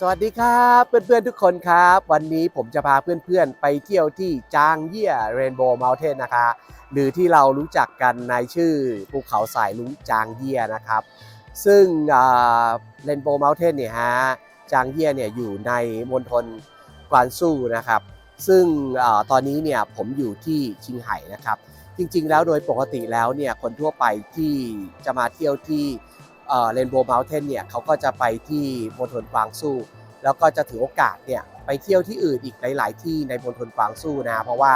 สวัสดีครับเพื่อนๆทุกคนครับ วันนี้ผมจะพาเพื่อนๆ ไปเที่ยวที่จางเยี่ยเรนโบว์เมลเทนนะคะ หรือที่เรารู้จักกันในชื่อภูเขาสายลุงจางเยี่ยนะครับ ซึ่งเรนโบว์เมลเทนเนี่ยฮะจางเยี่ยเนี่ยอยู่ในมณฑลกวานซูนะครับ ซึ่งอตอนนี้เนี่ยผมอยู่ที่ชิงไห่นะครับ จริงๆแล้วโดยปกติแล้วเนี่ยคนทั่วไปที่จะมาเที่ยวที่เรนโบว์เมลเทนเนี่ยเขาก็จะไปที่มณฑลกวางซู่ แล้วก็จะถือโอกาสเนี่ยไปเที่ยวที่อื่นอีกหลาย ๆ ที่ในมณฑลกวางซูนะเพราะว่า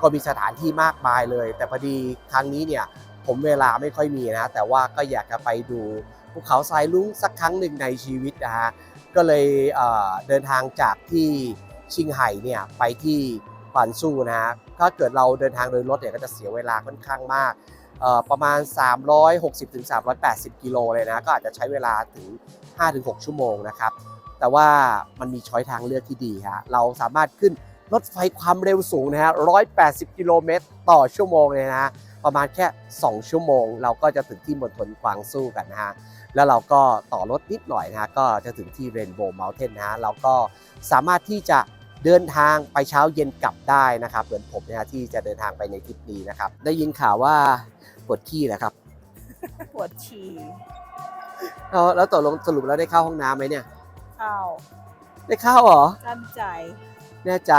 ก็มีสถานที่มากมายเลย แต่พอดีครั้งนี้เนี่ยผมเวลาไม่ค่อยมีนะ แต่ว่าก็อยากจะไปดูภูเขาทรายลุ้งสักครั้งหนึ่งในชีวิตนะฮะก็เลยเเดินทางจากที่ชิงไห่เนี่ยไปที่กวางซูนะฮะถ้าเกิดเราเดินทางโดยรถเนี่ยก็จะเสียเวลาค่อนข้างมากประมาณ 360ถึง380 กิโลเลยนะ ก็อาจจะใช้เวลาถึง 5-6 ชั่วโมงนะครับ แต่ว่ามันมีช้อยทางเลือกที่ดีฮะเราสามารถขึ้นรถไฟความเร็วสูงนะฮะ 180 กิโลเมตรต่อชั่วโมงเลยนะประมาณแค่ 2 ชั่วโมง เราก็จะถึงที่มณฑลกวางซู่กันนะฮะ แล้วเราก็ต่อรถนิดหน่อยนะฮะ ก็จะถึงที่เรนโบว์เมลเทนนะฮะ เราก็สามารถที่จะเดินทางไปเช้าเย็นกลับได้นะครับ เหมือนผมนะฮะที่จะเดินทางไปในทริปนี้นะครับ ได้ยินข่าวว่าปวดขี้นะครับ ปวดฉี่แล้วแล้วตกลงสรุปแล้วได้เข้าห้องน้ำไหมเนี่ย เข้าได้เข้าเหรอ กั้นใจแแน่ใจ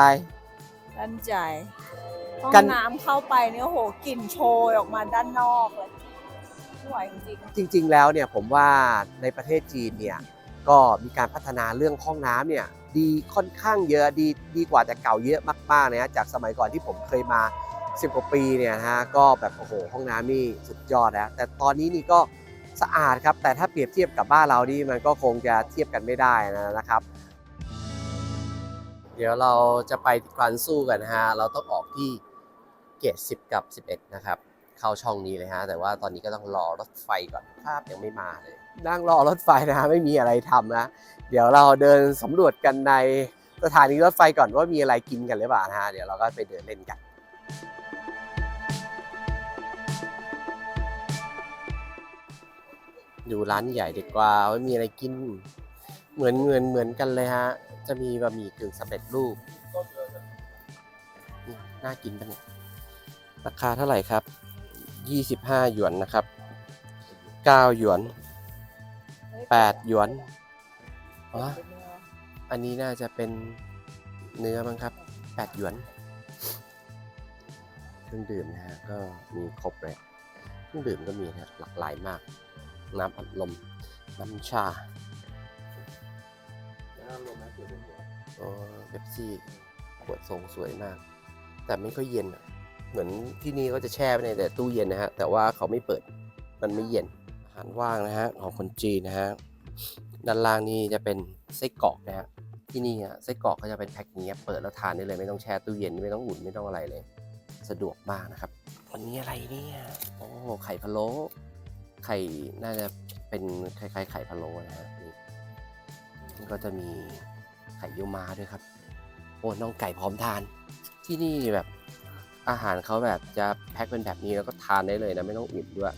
กั้นใจห้องกั้นน้ำเข้าไปเนี่ยโอ้โหกลิ่นโชยออกมาด้านนอกเลยไม่ไหวจริงจริง ๆ แล้วเนี่ยผมว่าในประเทศจีนเนี่ยก็มีการพัฒนาเรื่องห้องน้ำเนี่ยดีค่อนข้างเยอะดีดีกว่าแต่เก่าเยอะมากๆนะฮะจากสมัยก่อนที่ผมเคยมา10กว่าปีเนี่ยนะฮะก็แบบโอ้โหห้องน้ำนี่สุดยอดแล้วแต่ตอนนี้นี่ก็ สะอาดครับ แต่ถ้าเปรียบเทียบกับบ้านเรานี่มันก็คงจะเทียบกันไม่ได้นะครับ เดี๋ยวเราจะไปกรันสู้กันนะฮะ เราต้องออกที่เกต10 กับ 11 นะครับ เข้าช่องนี้เลยฮะ แต่ว่าตอนนี้ก็ต้องรอรถไฟก่อนภาพยังไม่มาเลย นั่งรอรถไฟนะฮะไม่มีอะไรทำนะ เดี๋ยวเราเดินสำรวจกันในสถานีรถไฟก่อนว่ามีอะไรกินกันหรือเปล่านะฮะ เดี๋ยวเราก็ไปเดินเล่นกัน ดูร้านใหญ่ดีกว่าว่ามีอะไรกิน เหมือนเหมือนเหมือนกันเลยฮะ จะมีบะหมี่กึ่งสำเร็จรูปน่ากินปะเนี่ยราคาเท่าไหร่ครับ 25 หยวนนะครับ 9 หยวน 8 หยวนอ๋อออันนี้น่าจะเป็นเนื้อมั้งครับ 8 หยวน เครื่องดื่มนะฮะก็มีครบเลย เครื่องดื่มก็มีนะหลากหลายมาก น้ำอัดลม น้ำชาโอ้เบปซี่ขวดทรงสวยมาก แต่ไม่ค่อยเย็นอะเหมือนที่นี่ก็จะแช่ไว้ในแต่ตู้เย็นนะฮะ แต่ว่าเขาไม่เปิด มันไม่เย็น อาหารว่างนะฮะของคนจีนนะฮะ ด้านล่างนี่จะเป็นไส้กรอกนะฮะ ที่นี่อะไส้กรอกก็จะเป็นแพ็คอย่างเงี้ยเปิดแล้วทานได้เลยไม่ต้องแช่ตู้เย็นไม่ต้องอุ่นไม่ต้องอะไรเลย สะดวกมากนะครับ วันนี้อะไรเนี่ย โอ้ ไข่พะโล้ ไข่น่าจะเป็นคล้ายๆไข่พะโล้นะฮะนี่นี่ก็จะมีไข่เยี่ยวม้าด้วยครับ โอ้น้องไก่พร้อมทาน ที่นี่แบบอาหารเขาแบบจะแพ็คเป็นแบบนี้แล้วก็ทานได้เลยนะไม่ต้องอุ่นด้วย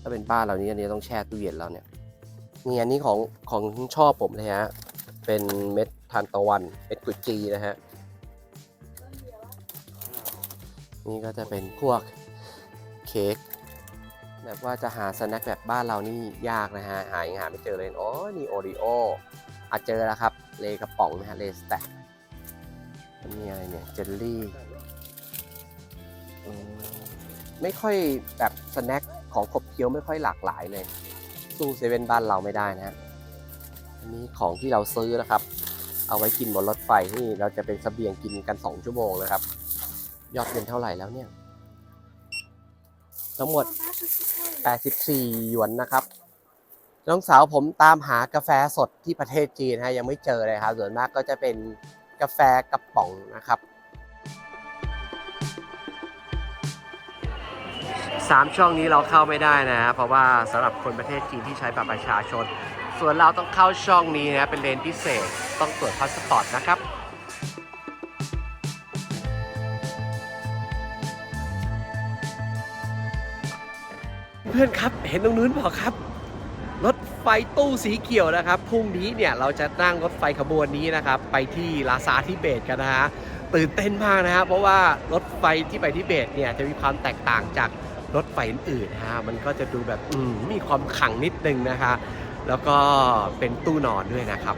ถ้าเป็นบ้านเรานี่อันนี้ต้องแช่ตู้เย็นแล้วเนี่ยนี่อันนี้ของของชอบผมเลยฮะเป็นเม็ดทานตะวันเม็ดกุจีนะฮะนี่ก็จะเป็นพวกเค้ก แบบว่าจะหาสแน็คแบบบ้านเรานี่ยากนะฮะ หายังหาไม่เจอเลยโอ้นี่โอริโออาเจอแล้วครับ เลกระป๋องนะฮะ เลสแต็กนี่อะไรเนี่ย เจลลี่ไม่ค่อยแบบสแน็คของขบเคี้ยวไม่ค่อยหลากหลายเลย สู้เซเว่นบ้านเราไม่ได้นะฮะ อันนี้ของที่เราซื้อนะครับ เอาไว้กินบนรถไฟนี่เราจะเป็นเสบียงกินกัน 2 ชั่วโมงนะครับ ยอดเงินเท่าไหร่แล้วเนี่ย ทั้งหมด 84 หยวนนะครับ น้องสาวผมตามหากาแฟสดที่ประเทศจีนฮะยังไม่เจอเลยครับ ส่วนมากก็จะเป็นกาแฟกระป๋องนะครับสามช่องนี้เราเข้าไม่ได้นะ เพราะว่าสำหรับคนประเทศจีนที่ใช้บัตรประชาชน ส่วนเราต้องเข้าช่องนี้นะ เป็นเลนพิเศษ ต้องตรวจพาสปอร์ตนะครับ เพื่อนครับเห็นตรงนู้นเปล่าครับ รถไฟตู้สีเขียวนะครับพรุ่งนี้เนี่ยเราจะนั่งรถไฟขบวนนี้นะครับ ไปที่ลาซาทิเบตกันนะฮะตื่นเต้นมากนะฮะเพราะว่ารถไฟที่ไปทิเบตเนี่ยจะมีความแตกต่างจากรถไฟอื่นๆฮะมันก็จะดูแบบอืมมีความขังนิดนึงนะคะ แล้วก็เป็นตู้นอนด้วยนะครับ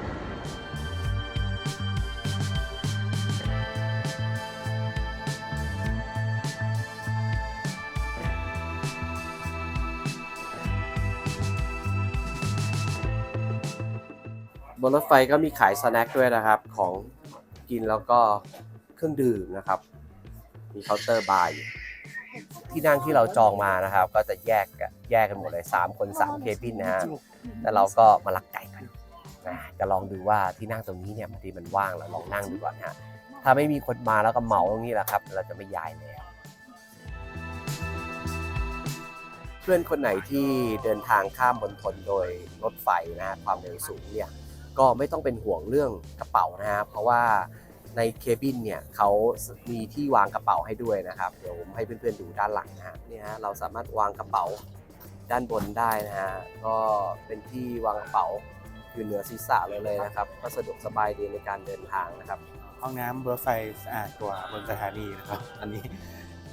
นรถไฟก็มีขายสแน็คด้วยนะครับ ของกินแล้วก็เครื่องดื่มนะครับ มีเคาน์เตอร์บาร์อยู่ที่นั่งที่เราจองมานะครับ ก็จะแยกกันแยกกันหมดเลย3คน3เคบินนะฮะแต่เราก็มาลักไก่กันนะจะลองดูว่าที่นั่งตรงนี้เนี่ยบางทีมันว่างเราลองนั่งดูก่อนฮะถ้าไม่มีคนมาแล้วก็เหมาตรงนี้แหละครับ เราจะไม่ย้ายแล้วเพื่อนคนไหนที่เดินทางข้ามบนทนโดยรถไฟนะฮะความเร็วสูงเนี่ย ก็ไม่ต้องเป็นห่วงเรื่องกระเป๋านะฮะเพราะว่าในเคบินเนี่ยเขามีที่วางกระเป๋าให้ด้วยนะครับ เดี๋ยวผมให้เพื่อนๆดูด้านหลังนะฮะเนี่ยฮะเราสามารถวางกระเป๋าด้านบนได้นะฮะก็เป็นที่วางกระเป๋าอยู่เหนือศีรษะเลยเลยนะครับ ก็สะดวกสบายดีในการเดินทางนะครับ ห้องน้ำรถไฟสะอาดกว่าบนสถานีนะครับ อันนี้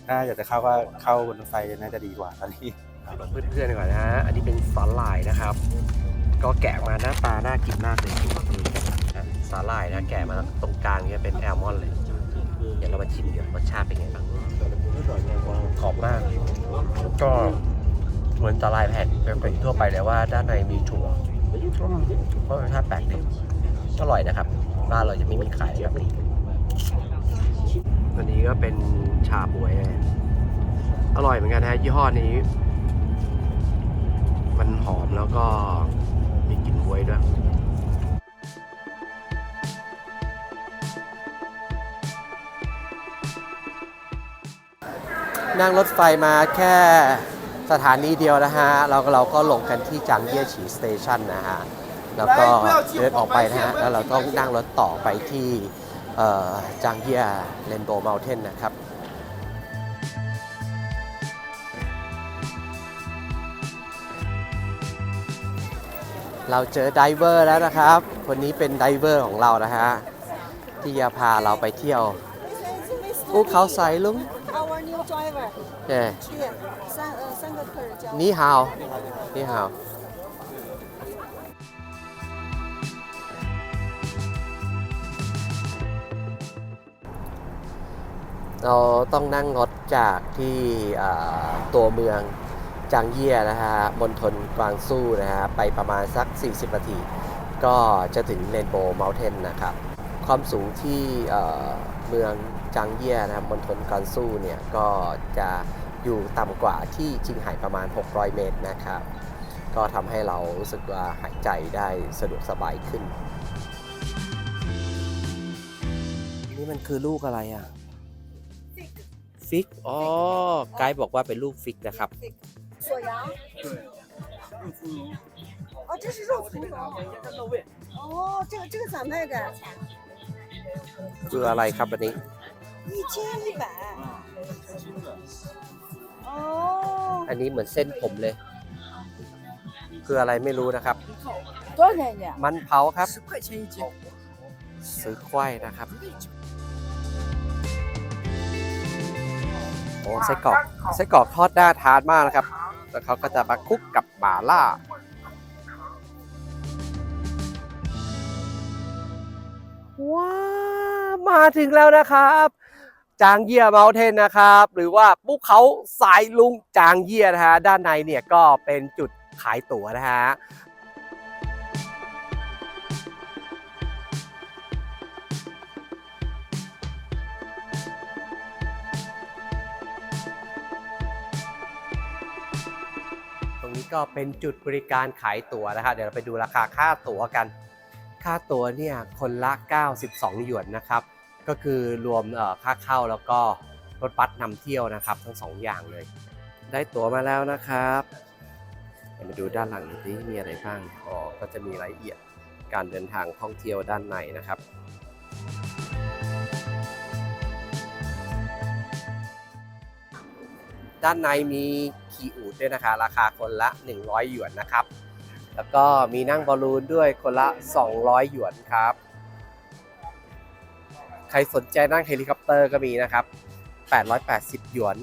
ถ้าอยากจะเข้าก็เข้าบนรถไฟน่าจะดีกว่าตอนนี้บอกเพื่อนๆก่อนนะฮะ อันนี้เป็นสาหร่ายนะครับ ก็แกะมาหน้าตาน่ากินมากเลยนะสาหร่ายนะแกะมาตรงกลางเนี่ยเป็นแอลมอนเลยเดี๋ยวเรามาชิมเดี๋ยวรสชาติเป็นไงบ้างกรอบมาก ก็เหมือนสาหร่ายแผ่นเป็นทั่วไปเลยว่าด้านในมีถั่วก็รสชาติแปลกดีอร่อยนะครับบ้านเราจะไม่มีขายแบบนี้ตัวนี้ก็เป็นชาบวยอร่อยเหมือนกันนะยี่ห้อนี้ มันหอมแล้วก็ วยด้วย นั่งรถไฟมาแค่สถานีเดียวนะฮะ เราก็เราก็ลงกันที่จางเยี่ยฉีสเตชันนะฮะ แล้วก็เดินออกไปนะฮะ แล้วเราต้องนั่งรถต่อไปที่จางเยี่ยเรนโบว์เมลเทนนะครับ เราเจอไดเวอร์แล้วนะครับ คนนี้เป็นไดเวอร์ของเรานะฮะ ที่จะพาเราไปเที่ยวภูเขาสายลุง Our new driver เย่ here 三呃三个客人交 นี่ฮาวนี่ฮาวเราต้องนั่งรถจากที่อ่าตัวเมือง จางเยี่ยนะฮะมณฑลกวางซู่นะฮะไปประมาณสัก 40 นาที ก็จะถึงเรนโบว์เมลเทนนะครับ ความสูงที่เอ่อเมืองจางเยี่ยนะครับมณฑลกวางซู่เนี่ยก็จะอยู่ต่ำกว่าที่ชิงไห่ประมาณ 600 เมตรนะครับ ก็ทำให้เรารู้สึกว่าหายใจได้สะดวกสบายขึ้น นี่มันคือลูกอะไรอะ ฟิก อ๋อ ไกด์บอกว่าเป็นลูกฟิกนะครับ 锁阳。哦，这是肉脯哦，这个这个咋卖的？ คืออะไรครับอันนี้ 一斤一百。哦， อันนี้เหมือนเส้นผมเลย คืออะไรไม่รู้นะครับ 多少钱一斤？ มันเผาครับ 十块钱一斤。 ซื้อควายนะครับ โอ้ไส้กรอกไส้กรอกทอดน่าทานมากนะครับ แล้วเขาก็จะมาคลุกกับหม่าล่า ว้ามาถึงแล้วนะครับ จางเยี่ยเมลเทนนะครับ หรือว่าภูเขาสายลุงจางเยี่ยนะฮะด้านในเนี่ยก็เป็นจุดขายตั๋วนะฮะ ก็เป็นจุดบริการขายตั๋วนะครับเดี๋ยวเราไปดูราคาค่าตั๋วกัน ค่าตั๋วเนี่ยคนละ 92 หยวนนะครับ ก็คือรวมค่าเข้าแล้วก็รถบัสนำเที่ยวนะครับ ทั้งสองอย่างเลย ได้ตั๋วมาแล้วนะครับเดี๋ยวมาดูด้านหลังนี้มีอะไรบ้างอ๋อก็จะมีรายละเอียดการเดินทางท่องเที่ยวด้านในนะครับด้านในมีีอูดด้วยนะคะ ราคาคนละ 100 หยวนนะครับ แล้วก็มีนั่งบอลลูนด้วยคนละ 200 หยวนครับ ใครสนใจนั่งเฮลิคอปเตอร์ก็มีนะครับ 880 หยวน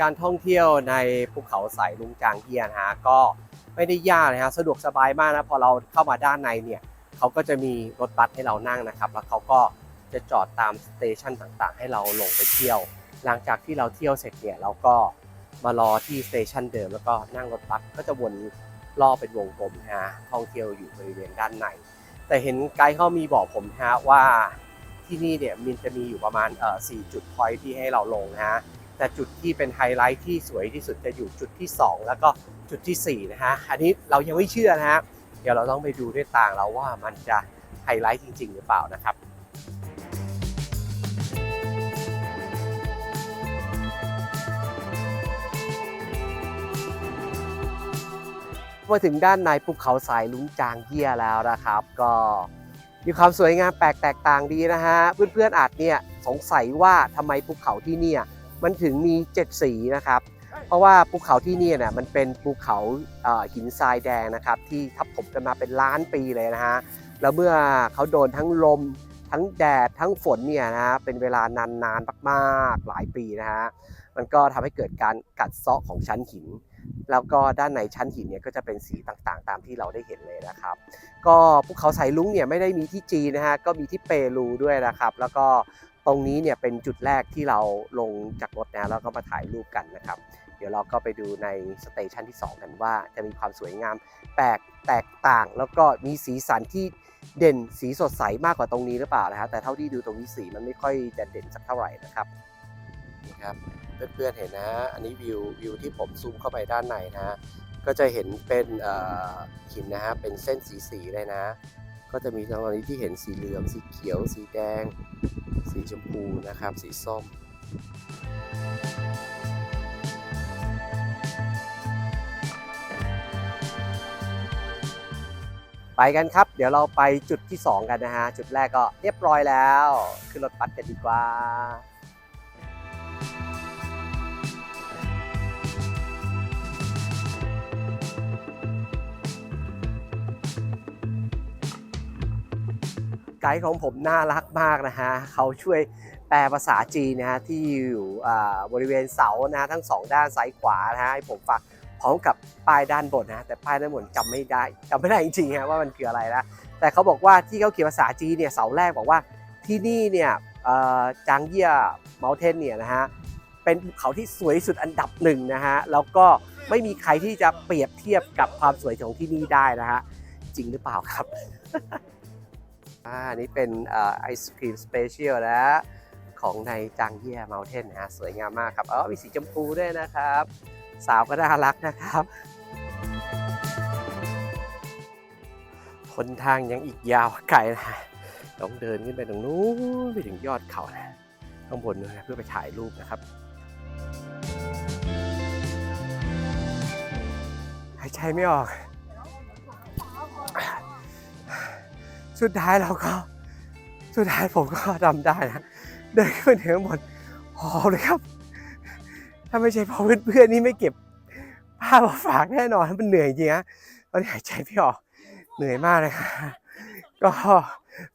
การท่องเที่ยวในภูเขาสายลุงจางเฮียนะฮะก็ไม่ได้ยากนะฮะสะดวกสบายมากนะ พอเราเข้ามาด้านในเนี่ยเขาก็จะมีรถบัสให้เรานั่งนะครับ แล้วเขาก็จะจอดตามสเตชันต่างๆ ให้เราลงไปเที่ยว หลังจากที่เราเที่ยวเสร็จเนี่ยเราก็มารอที่สเตชันเดิมแล้วก็นั่งรถบัสก็จะวนรอเป็นวงกลมนะฮะท่องเที่ยวอยู่บริเวณด้านใน แต่เห็นไกด์เขามีบอกผมนะฮะว่าที่นี่เนี่ยมันจะมีอยู่ประมาณเอ่อ4จุดพอยที่ให้เราลงนะฮะแต่จุดที่เป็นไฮไลท์ที่สวยที่สุดจะอยู่จุดที่ 2 แล้วก็จุดทีสี่4นะฮะอันนี้เรายังไม่เชื่อนะฮะเดี๋ยวเราต้องไปดูด้วยตาเราว่ามันจะไฮไลท์จริง ๆ หรือเปล่านะครับ มาถึงด้านในภูเขาสายลุงจางเยี่ยแล้วนะครับ ก็มีความสวยงามแปลกแตกต่างดีนะฮะ เพื่อนๆอาจเนี่ยสงสัยว่าทำไมภูเขาที่เนี่ยมันถึงมีเจ็ดสีนะครับ เพราะว่าภูเขาที่นี่เนี่ยมันเป็นภูเขาหินทรายแดงนะครับ ที่ทับถมกันมาเป็นล้านปีเลยนะฮะแล้วเมื่อเขาโดนทั้งลมทั้งแดดทั้งฝนเนี่ยนะฮะเป็นเวลานานๆมากๆหลายปีนะฮะมันก็ทำให้เกิดการกัดเซาะของชั้นหิน แล้วก็ด้านในชั้นหินเนี่ยก็จะเป็นสีต่างๆ ตามที่เราได้เห็นเลยนะครับ ก็ภูเขาสายลุงเนี่ยไม่ได้มีที่จีนนะฮะก็มีที่เปรูด้วยนะครับ แล้วก็ตรงนี้เนี่ยเป็นจุดแรกที่เราลงจากรถนะแล้วก็มาถ่ายรูปกันนะครับ เดี๋ยวเราก็ไปดูในสเตชันที่ 2 กันว่าจะมีความสวยงามแปลกแตกต่าง แล้วก็มีสีสันที่เด่นสีสดใสมากกว่าตรงนี้หรือเปล่านะฮะแต่เท่าที่ดูตรงนี้สีมันไม่ค่อยจะเด่นสักเท่าไหร่นะครับนี่ครับ เพื่อนๆเห็นนะฮะอันนี้วิววิวที่ผมซูมเข้าไปด้านในนะฮะก็จะเห็นเป็นหินนะฮะเป็นเส้นสีสีๆเลยนะ ก็จะมีตรงนี้ที่เห็นสีเหลืองสีเขียว สีแดง สีชมพูนะครับ สีส้มไปกันครับ เดี๋ยวเราไปจุดที่ 2 กันนะฮะ จุดแรกก็เรียบร้อยแล้ว ขึ้นรถบัสกันดีกว่า ไกด์ของผมน่ารักมากนะฮะเขาช่วยแปลภาษาจีนนะฮะที่อยู่บริเวณเสานะฮะทั้งสองด้านซ้ายขวานะฮะให้ผมฟังพร้อมกับป้ายด้านบนนะแต่ป้ายด้านบนจำไม่ได้จำไม่ได้จริงๆฮะว่ามันคืออะไรนะแต่เขาบอกว่าที่เขาเขียนภาษาจีนเนี่ยเสาแรกบอกว่าที่นี่เนี่ยจางเยี่ยเมลเทนเนี่ยนะฮะเป็นภูเขาที่สวยสุดอันดับหนึ่งนะฮะแล้วก็ไม่มีใครที่จะเปรียบเทียบกับความสวยของที่นี่ได้นะฮะจริงหรือเปล่าครับ อ่าอันนี้เป็นไอศครีมสเปเชียลนะของในจางเยี่ยเมลเทนนะสวยงามมากครับอ๋อมีสีชมพูด้วยนะครับ สาวก็น่ารักนะครับหนทางยังอีกยาวไกลนะฮะต้องเดินขึ้นไปตรงนู้นไปถึงยอดเขานะข้างบนนู้นนะเพื่อไปถ่ายรูปนะครับหายใจไม่ออก สุดท้ายเราก็ สุดท้ายผมก็ทำได้นะเดินขึ้นถึงบนหอเลยครับ ถ้าไม่ใช่เพราะเพื่อนๆนี่ไม่เก็บภาพมาฝากแน่นอนมันเหนื่อยจริงนะตอนนี้หายใจไม่ออกเหนื่อยมากเลยครับก็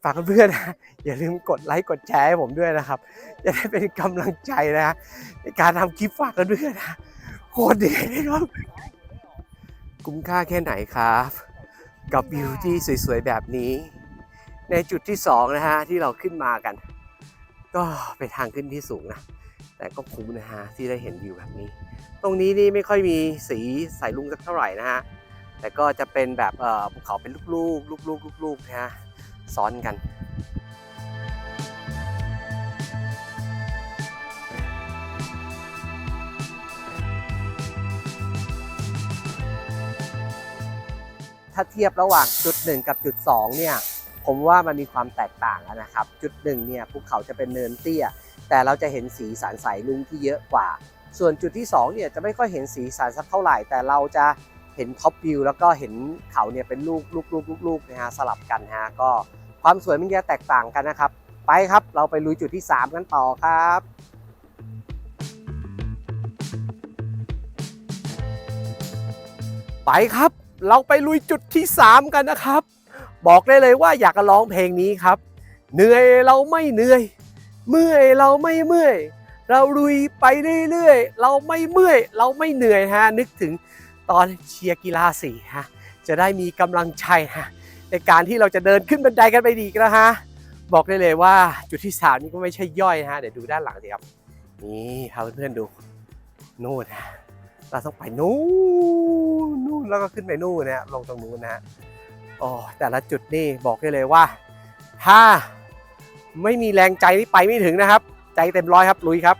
ฝากเพื่อนๆนะอย่าลืมกดไลค์กดแชร์ให้ผมด้วยนะครับจะได้เป็นกำลังใจนะในการทำคลิปฝากกันด้วยนะโคตรดีเลยครับคุ้มค่าแค่ไหนครับ กับวิวที่สวยๆแบบนี้ ในจุดที่2นะฮะที่เราขึ้นมากัน ก็เป็นทางขึ้นที่สูงนะแต่ก็คุ้มนะฮะที่ได้เห็นวิวแบบนี้ ตรงนี้นี่ไม่ค่อยมีสีสายลุงสักเท่าไหร่นะฮะแต่ก็จะเป็นแบบเอ่อภูเขาเป็นลูกๆลูกๆลูกๆนะฮะซ้อนกันถ้าเทียบระหว่างจุด 1 กับจุด 2 เนี่ย ผมว่ามันมีความแตกต่างนะครับ จุดหนึ่งเนี่ยภูเขาจะเป็นเนินเตี้ย แต่เราจะเห็นสีสันสายลุงที่เยอะกว่า ส่วนจุดที่2เนี่ยจะไม่ค่อยเห็นสีสันสักเท่าไหร่ แต่เราจะเห็นท็อปวิวแล้วก็เห็นเขาเนี่ยเป็นลูกลูกลูกลูกลูกนะฮะสลับกันฮะก็ความสวยมันจะแตกต่างกันนะครับ ไปครับเราไปลุยจุดที่ 3 กันต่อครับไปครับ เราไปลุยจุดที่ 3 กันนะครับ บอกได้เลยว่าอยากจะร้องเพลงนี้ครับ เหนื่อยเราไม่เหนื่อย เมื่อยเราไม่เมื่อย เราลุยไปเรื่อยๆ เราไม่เมื่อย เราไม่เหนื่อยฮะ นึกถึงตอนเชียร์กีฬาสีฮะ จะได้มีกำลังใจฮะ ในการที่เราจะเดินขึ้นบันไดกันไปอีกันนะฮะ บอกได้เลยว่าจุดที่สามนี่ก็ไม่ใช่ย่อยนะฮะ เดี๋ยวดูด้านหลังสิครับ นี่พาเพื่อนๆดูนู่นฮะเราต้องไปนู่นนู่นแล้วก็ขึ้นไปนู่นนะฮะลงตรงนู้นนะฮะ โอ้แต่ละจุดนี่บอกได้เลยว่า ถ้าไม่มีแรงใจนี่ไปไม่ถึงนะครับ ใจเต็มร้อยครับลุยครับ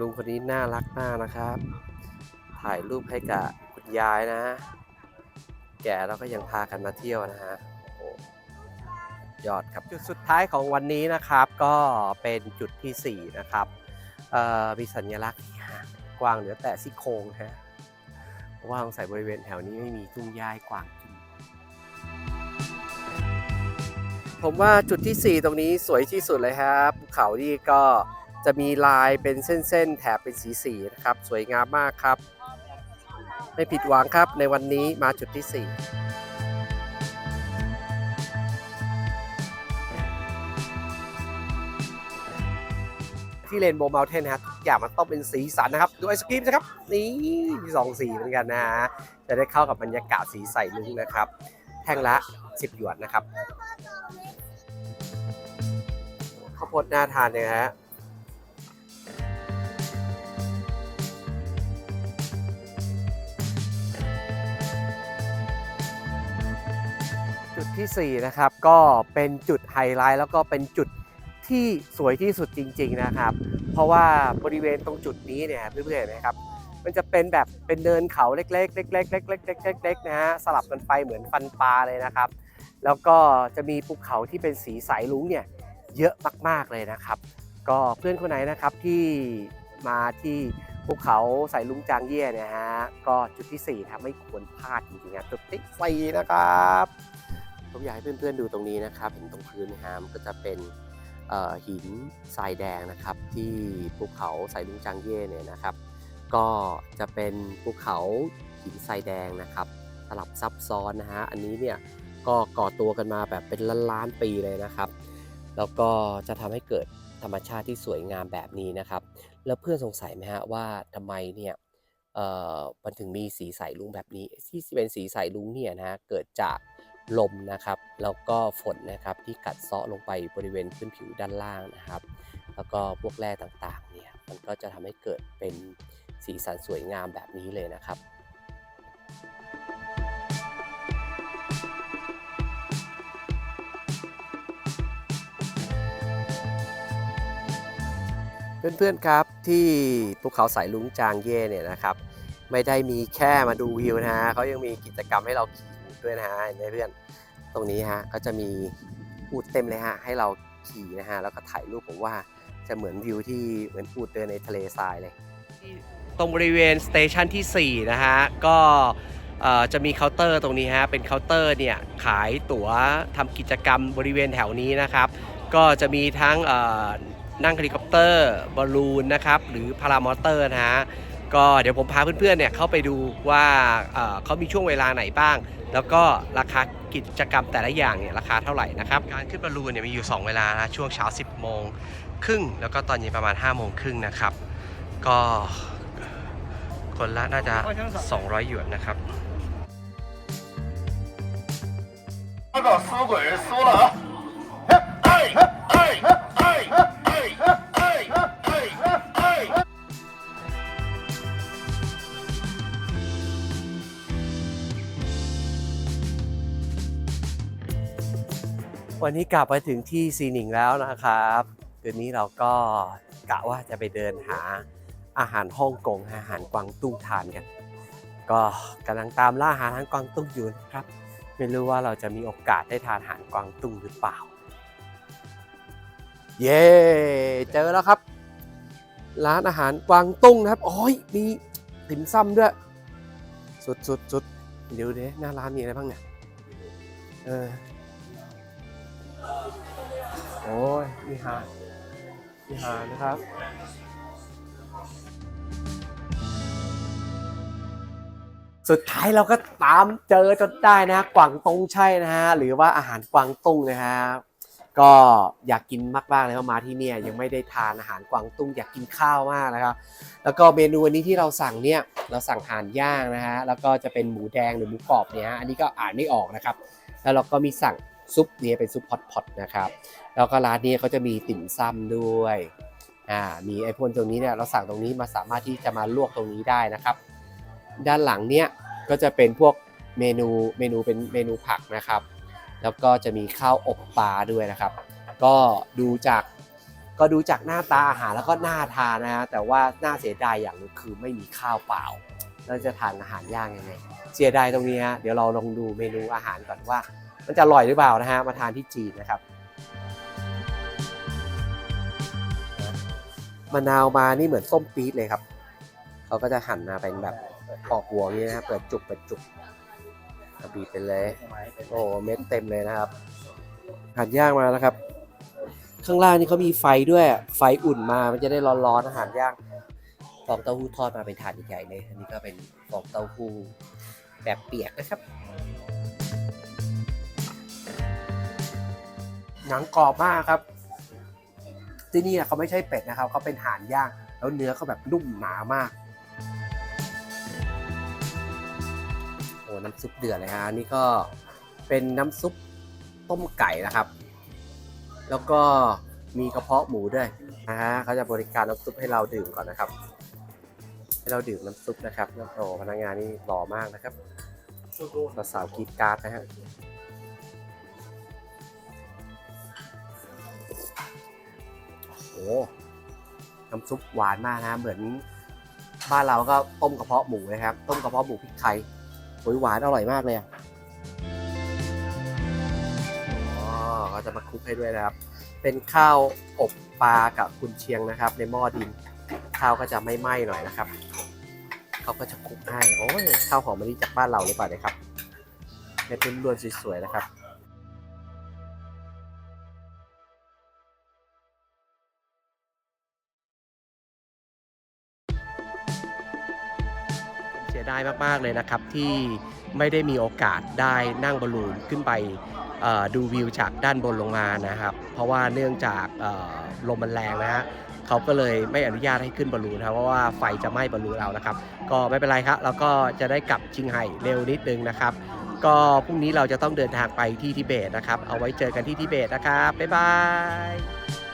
ลุงคนนี้น่ารักมากนะครับ ถ่ายรูปให้กับคุณยายนะ แก่แล้วก็ยังพากันมาเที่ยวนะฮะยอดครับจุดสุดท้ายของวันนี้นะครับ ก็เป็นจุดทีสี่4 นะครับอ่อมีสัญลักษณ์กวางเหลือแต่ซี่โครงฮะเพราะว่าสงสัยบริเวณแถวนี้ไม่มีทุ่งหญ้ากวางกินผมว่าจุดที่ 4 ตรงนี้สวยที่สุดเลยครับภูเขานี่ก็ จะมีลายเป็นเส้นๆ แถบเป็นสีๆนะครับ สวยงามมากครับ ไม่ผิดหวังครับในวันนี้มาจุดที่ 4ที่เลนโบว์มลเทนะครับทุกอย่างมันต้องเป็นสีสันนะครับ ดูไอศกรีมนะครับ นี่มีสองสีเหมือนกันนะฮะจะได้เข้ากับบรรยากาศสีใสลุ้งนะครับ แท่งละ 10 หยวนนะครับข้าวโพดน่าทานเนี่ยฮะ จุดที่ 4 นะครับ ก็เป็นจุดไฮไลท์แล้วก็เป็นจุดที่สวยที่สุดจริง ๆนะครับ เพราะว่าบริเวณตรงจุดนี้เนี่ยเพื่อนๆเห็นไหมครับมันจะเป็นแบบเป็นเนินเขาเล็กๆเล็กๆเล็กๆเล็กๆเล็กๆนะฮะสลับกันไปเหมือนฟันปลาเลยนะครับ แล้วก็จะมีภูเขาที่เป็นสีสายลุ้งเนี่ยเยอะมากๆเลยนะครับ ก็เพื่อนคนไหนนะครับที่มาที่ภูเขาสายลุงจางเย่เนี่ยฮะก็จุดที่4นะครับไม่ควรพลาดจริงๆนะจุดที่สี่นะครับ ผมอยากให้เพื่อนๆดูตรงนี้นะครับ เห็นตรงพื้นไหมฮะมันก็จะเป็นหินทรายแดงนะครับ ที่ภูเขาสายลุงจางเย่เนี่ยนะครับ ก็จะเป็นภูเขาหินทรายแดงนะครับสลับซับซ้อนนะฮะอันนี้เนี่ยก็ก่อตัวกันมาแบบเป็นล้านๆปีเลยนะครับ แล้วก็จะทำให้เกิดธรรมชาติที่สวยงามแบบนี้นะครับ แล้วเพื่อนสงสัยไหมฮะว่าทำไมเนี่ยเอ่อมันถึงมีสีใสลุงแบบนี้ที่เป็นสีใสลุงเนี่ยนะฮะเกิดจาก ลมนะครับแล้วก็ฝนนะครับที่กัดเซาะลงไปบริเวณพื้นผิวด้านล่างนะครับ แล้วก็พวกแร่ต่างๆเนี่ยมันก็จะทำให้เกิดเป็นสีสันสวยงามแบบนี้เลยนะครับเพื่อนๆครับที่ภูเขาสายลุงจางเย่เนี่ยนะครับ ไม่ได้มีแค่มาดูวิวนะฮะเขายังมีกิจกรรมให้เราขี่ ด้วยนะฮะเห็นไหมเพื่อน ตรงนี้ฮะก็จะมีอูดเต็มเลยฮะให้เราขี่นะฮะแล้วก็ถ่ายรูปผมว่าจะเหมือนวิวที่เหมือนอูดเดินในทะเลทรายเลย ตรงบริเวณสเตชันที่ 4 นะฮะ ก็จะมีเคาน์เตอร์ตรงนี้ฮะ เป็นเคาน์เตอร์เนี่ยขายตั๋วทำกิจกรรมบริเวณแถวนี้นะครับ ก็จะมีทั้งเอ่อนั่งเฮลิคอปเตอร์บอลลูนนะครับ หรือพารามอเตอร์นะฮะ ก็เดี๋ยวผมพาเพื่อนๆเนี่ยเข้าไปดูว่าเขามีช่วงเวลาไหนบ้าง แล้วก็ราคากิจกรรมแต่ละอย่างเนี่ยราคาเท่าไหร่นะครับการขึ้นบอลลูนเนี่ยมีอยู่ 2 เวลานะช่วงเช้า 10 โมงครึ่งแล้วก็ตอนเย็นประมาณ 5 โมงครึ่งนะครับ ก็คนละน่าจะ 200 หยวนนะครับ 八个死鬼输了啊！ วันนี้กลับมาถึงที่ซีนิงแล้วนะครับคืนนี้เราก็กะว่าจะไปเดินหาอาหารฮ่องกงอาหารกวางตุ้งทานกัน ก็กำลังตามล่าหาอาหารกวางตุ้งอยู่นะครับ ไม่รู้ว่าเราจะมีโอกาสได้ทานอาหารกวางตุ้งหรือเปล่า เย้เจอแล้วครับ ร้านอาหารกวางตุ้งนะครับโอ้ยมีติ่มซ้ำด้วย สุดสุดสุดเดี๋ยวเดี๋ยวหน้าร้านมีอะไรบ้างเนี่ยเออ โอ้ยมีหาดมีหาดนะครับสุดท้ายเราก็ตามเจอจนได้นะฮะกวางตงใช่นะฮะหรือว่าอาหารกวางตุ้งนะฮะก็อยากกินมากๆเลยเพราะมาที่เนี่ยยังไม่ได้ทานอาหารกวางตุ้งอยากกินข้าวมากนะครับ แล้วก็เมนูวันนี้ที่เราสั่งเนี่ยเราสั่งห่านย่างนะฮะแล้วก็จะเป็นหมูแดงหรือหมูกรอบเนี่ยฮะอันนี้ก็อ่านไม่ออกนะครับ แล้วเราก็มีสั่ง ซุปเนี่ยเป็นซุปพอตๆนะครับ แล้วก็ร้านนี้เขาจะมีติ่มซำด้วยอ่ามีไอพวกตรงนี้เนี่ยเราสั่งตรงนี้มาสามารถที่จะมาลวกตรงนี้ได้นะครับ ด้านหลังเนี่ยก็จะเป็นพวกเมนูเมนูเป็นเมนูผักนะครับ แล้วก็จะมีข้าวอบปลาด้วยนะครับ ก็ดูจากก็ดูจากหน้าตาอาหารแล้วก็น่าทานนะฮะแต่ว่าน่าเสียดายอย่างหนึงคือไม่มีข้าวเปล่าแล้วจะทานอาหารย่างยังไง เสียดายตรงนี้ฮะเดี๋ยวเราลองดูเมนูอาหารก่อนว่า มันจะอร่อยหรือเปล่านะฮะมาทานที่จีนนะครับมะนาวมานี่เหมือนส้มปี๊ดเลยครับ เขาก็จะหั่นมาเป็นแบบออกหัวอย่างนี้นะครับเปิดจุกเปิดจุกบีบไปเลย โอ้เม็ดเต็มเลยนะครับหั่นย่างมาแล้วครับ ข้างล่างนี่เขามีไฟด้วย ไฟอุ่นมามันจะได้ร้อนๆอาหารย่างฟองเต้าหู้ทอดมาเป็นถาดใหญ่ๆเลย อันนี้ก็เป็นฟองเต้าหู้แบบเปียกนะครับ หนังกรอบมากครับ ที่นี่เขาไม่ใช่เป็ดนะครับเขาเป็นห่านย่างแล้วเนื้อเขาแบบนุ่มหนามากโอ้น้ำซุปเดือดเลยฮะนี่ก็เป็นน้ำซุปต้มไก่นะครับ แล้วก็มีกระเพาะหมูด้วยนะฮะเขาจะบริการน้ำซุปให้เราดื่มก่อนนะครับ ให้เราดื่มน้ำซุปนะครับโอ้พนักงานนี่หล่อมากนะครับสาวกรีดการ์ดนะฮะ น้ำซุปหวานมากนะเหมือนบ้านเราก็ต้มกระเพาะหมูนะครับ ต้มกระเพาะหมูพริกไทยโอ้ยหวานอร่อยมากเลยอ๋อเขาจะมาคลุกให้ด้วยนะครับ เป็นข้าวอบปลากับกุนเชียงนะครับ ในหม้อดินข้าวก็จะไม่ไหม้หน่อยนะครับ เขาก็จะคลุกให้โอ้ยข้าวหอมมะลิจากบ้านเราหรือเปล่าเนี่ยครับเม็ดล้วนสวยๆนะครับ เสียดายมาก ๆ เลยนะครับ ที่ไม่ได้มีโอกาสได้นั่งบอลลูนขึ้นไปดูวิวจากด้านบนลงมานะครับ เพราะว่าเนื่องจากลมมันแรงนะฮะเขาก็เลยไม่อนุญาตให้ขึ้นบอลลูนนะครับเพราะว่าไฟจะไหม้บอลลูนเรานะครับ ก็ไม่เป็นไรครับเราก็จะได้กลับชิงไห่เร็วนิดนึงนะครับ ก็พรุ่งนี้เราจะต้องเดินทางไปที่ทิเบตนะครับ เอาไว้เจอกันที่ทิเบตนะครับบ๊ายบาย